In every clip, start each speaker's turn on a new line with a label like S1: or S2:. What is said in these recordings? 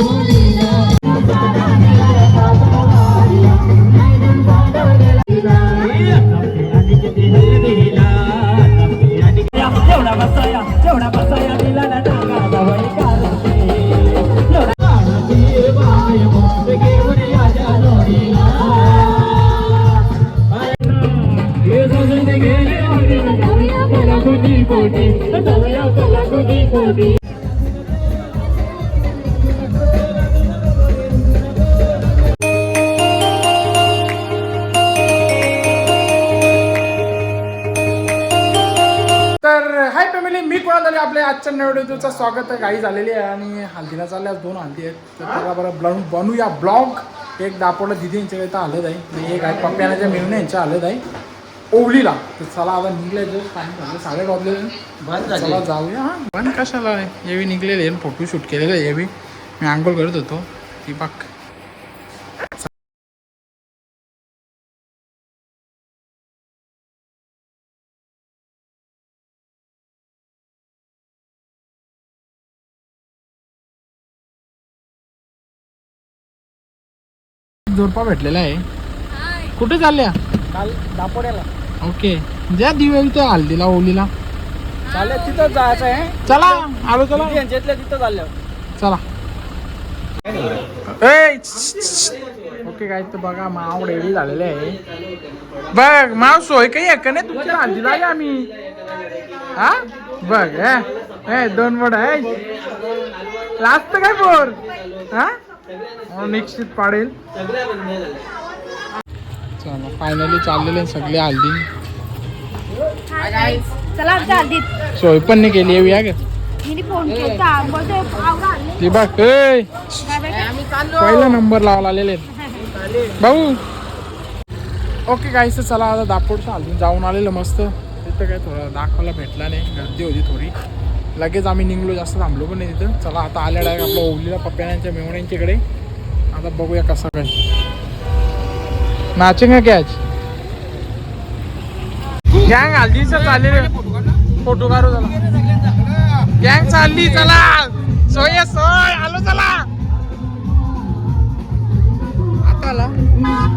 S1: Oh. काही झालेली आहे आणि हल्दीला चालल्या दोन हल्दी आहेत. तर त्याला बरं ब्लॉग बनूया ब्लॉग एक दापोडला दिदी यांच्या इथं आलं आहे. एक आहे पप्प्यानाच्या मिळून यांच्या आलं आहे. ओवलीला. तर चला आता निघले जो झालं. साडे वाजले. चला जाऊया. हां बंद कशाला आहे? हे बी निघलेले फोटो शूट केलेले हे बी मी आंघोळ करत होतो. ती बाक जोडपा भेटलेला आहे. कुठे चालल्या?
S2: काल दापोड्याला.
S1: ओके. ज्या दिवे इथं हल्दीला ओलीला.
S2: चालेल तिथं जायचं आहे.
S1: चला आलो चला.
S2: यांच्यातल्या तिथं चाललं
S1: चला. ए, ओके काय तर बघा माव रेडी झालेले आहे. बघ माव सोय काही आहे का नाही? तुमच्या हल्दीला आहे आम्ही. हा? बघ ए, ए दोन वड आहे लास्ट काय बोर? हा? निश्चित पाडेल. चला फायनली चाललेले सगळे हल्दी.
S3: चला आमच्या हल्दीत.
S1: सोय पण नाही केली आहे या ग ती बघ
S3: काय?
S1: पहिला नंबर लावला आलेले. भाऊ. ओके तर चला आता दापोडचं हलून जाऊन आलेलं मस्त. तिथं काय थोडं दाखवायला भेटला नाही. गर्दी होती थोडी. लगेच आम्ही निघलो जास्त थांबलो पण नाही तिथं. चला आता आल्या डायरेक्ट आपलं ओवलीला पप्प्यांच्या मेवण्यांच्याकडे आता बघूया कसं काय. नाचेंगे क्या आज गँग हल्दीचं चाललेले फोटो काढू चला. गँग चालली चला. सोय सोय. आलो चला. आता आला.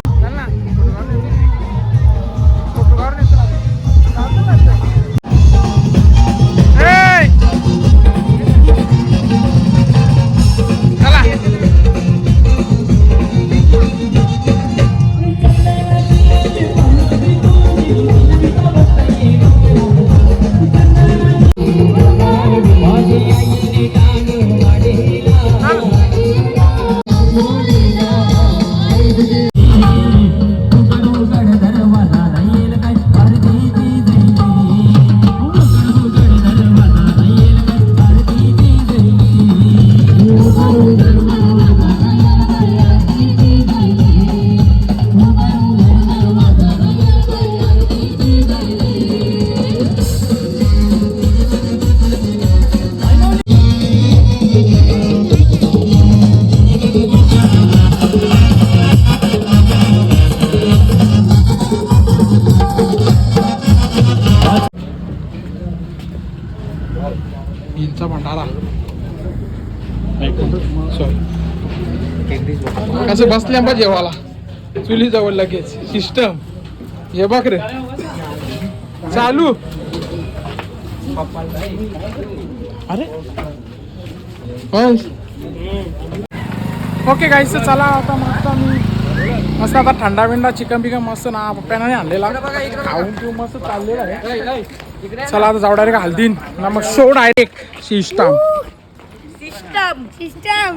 S1: कसं बसल्या बा जेवाला चुली जवळ लगेच. सिस्टम हे बघ रे. चालू. अरे. ओके गाईस चला आता मस्त आम्ही मस्त आता थंडा बिंडा चिकन बिकन मस्त ना पप्प्याने आणलेला. खाऊन पिऊ मस्त चाललेला आहे. चला आता जाऊ डायरेक्ट हल्दीन. ना मग show direct system
S3: system system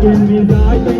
S4: give me that.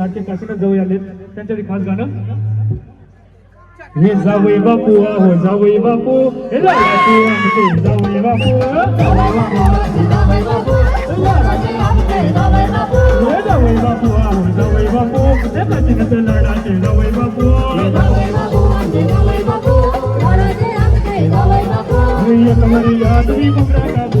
S4: आपले लाडके काशीनाथ जाऊ आले त्यांच्यासाठी खास गाणं. हे जावई बापू हो जावई बापू. हे जावई बापू आमचे जावई बापू. हे जावई बापू हो जावई बापू. हे काशीनाथ लाडाचे जावई बापू. एक वरी याद भी कुमरा काबू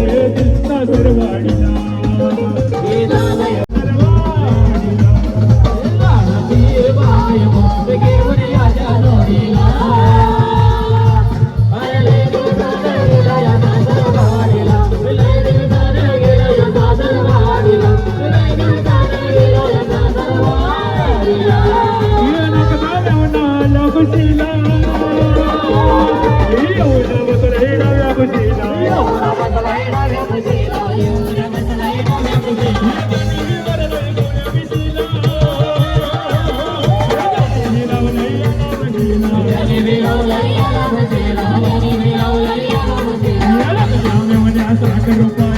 S4: Rock and roll.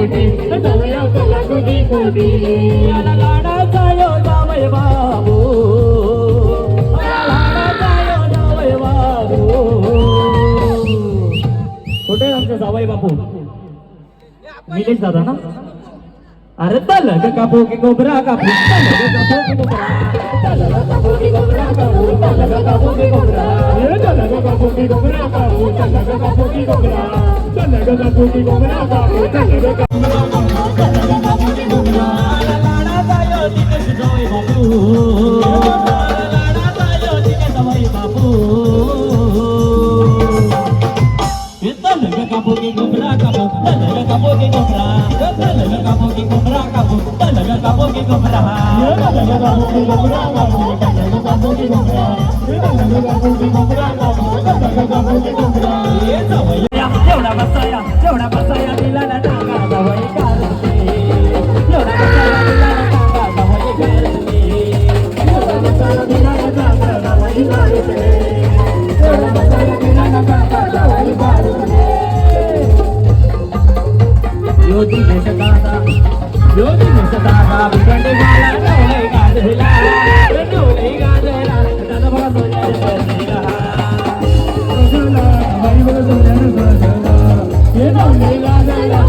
S4: तुझी कोटी जाऊया कला
S2: याला लाडाचा बाबू लाडाचा बाबू कुठे आमचा आमचे बापू? निलेश दादा ना? अरे
S4: talaga ka po kinobra ka po talaga
S2: ka po kinobra talaga ka po kinobra ka po talaga ka po kinobra talaga ka po kinobra ka po talaga ka po kinobra talaga ka po kinobra ka po talaga ka talaga
S4: ka po kinobra lala tayo dito sa joy babu lala tayo dito sa joy babu talaga ka po kinobra ka po talaga
S2: ka po kinobra kabogi gomra kabo talaga kabogi gomra talaga kabogi gomra kabo talaga kabogi gomra talaga kabogi gomra kabo talaga kabogi gomra ye tawaya yawna basaya yawna basaya dilana ज्योती देश दादा ज्योती देश दादा झाला डोळे गाजला डोळे गाजला दादा मला सोन्याचे
S4: चला बाई बघ सोन्यानं साजला हे जाऊया गाजला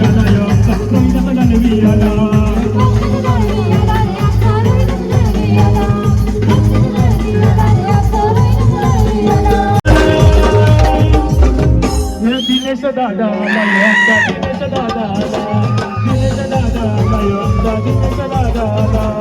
S4: सदलवी आला यो रोहित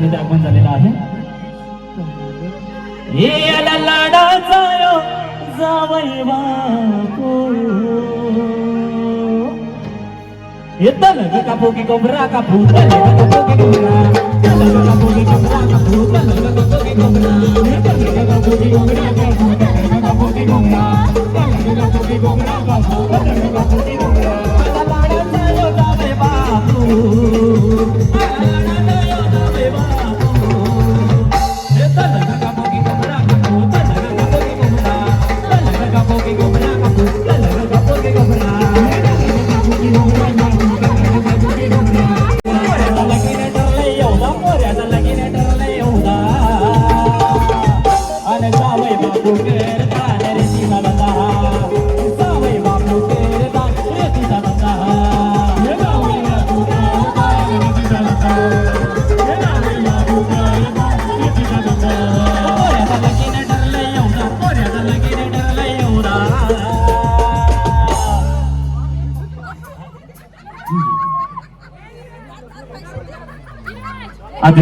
S2: दिलीप आगमन झालेलं आहे. हे लाडाचा जावई बापू येतं ना कापू की कोबरा कापू. कापू की कोबरा. कापू की कोबरा कापू. कापू की कोबरा. कापू की कोबरा कापू. कापू की कोबरा. कापू की कोबरा कापू. कापू की कोबरा.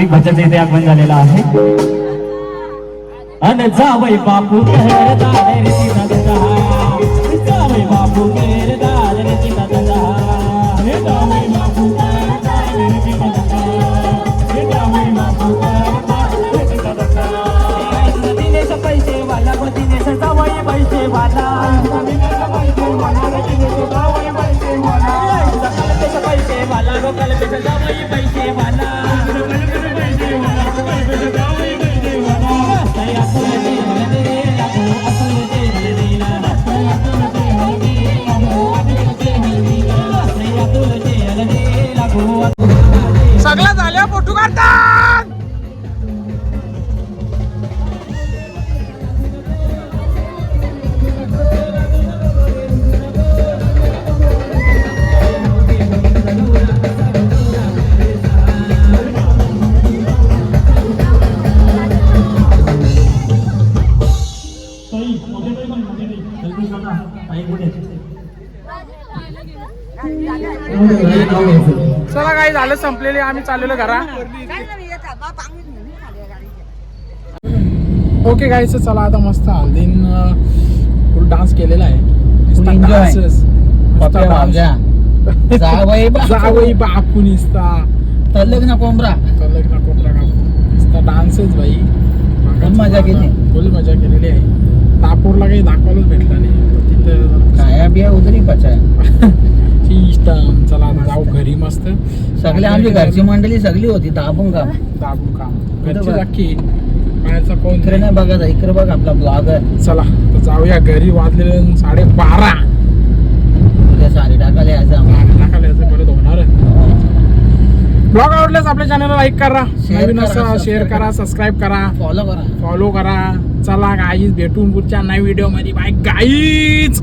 S2: आधुनिक भजनचं इथे आगमन झालेलं आहे. अन जावई बापू जावई बापू
S1: Yeah. आम्ही चाललेलो घरा. ओके गाईच चला आता मस्त हल्दीन फुल डान्स केलेला आहे.
S5: जावई बापू.
S1: निसता.
S5: तलग ना कोंबरा.
S1: कलक ना कापू नुसता डान्सच भाई.
S5: मजा केली.
S1: फुल मजा केलेली आहे. नागपूरला काही दाखवायलाच भेटलं नाही. तिथं
S5: खाया बिया उतरी पचाय.
S1: सिस्टम चला आता जाऊ घरी मस्त.
S5: सगळे आमची घरची मंडळी सगळी होती दाबून का
S1: दाबून काम. घरची. नक्की बाहेरचा कोण
S5: इकडे नाही बघा इकडे बघ आपला ब्लॉगर
S1: चला तर जाऊया. घरी वाजलेले साडेबारा.
S5: उद्या साडी टाकायला यायचं
S1: टाकायला यायचं परत होणार ब्लॉग आवडल्यास आपल्या चॅनलला लाईक करा. नवीन असं शेअर करा सबस्क्राईब करा.
S5: फॉलो करा.
S1: फॉलो करा. चला गाईज भेटून पुढच्या नवीन व्हिडिओमध्ये. Bye guys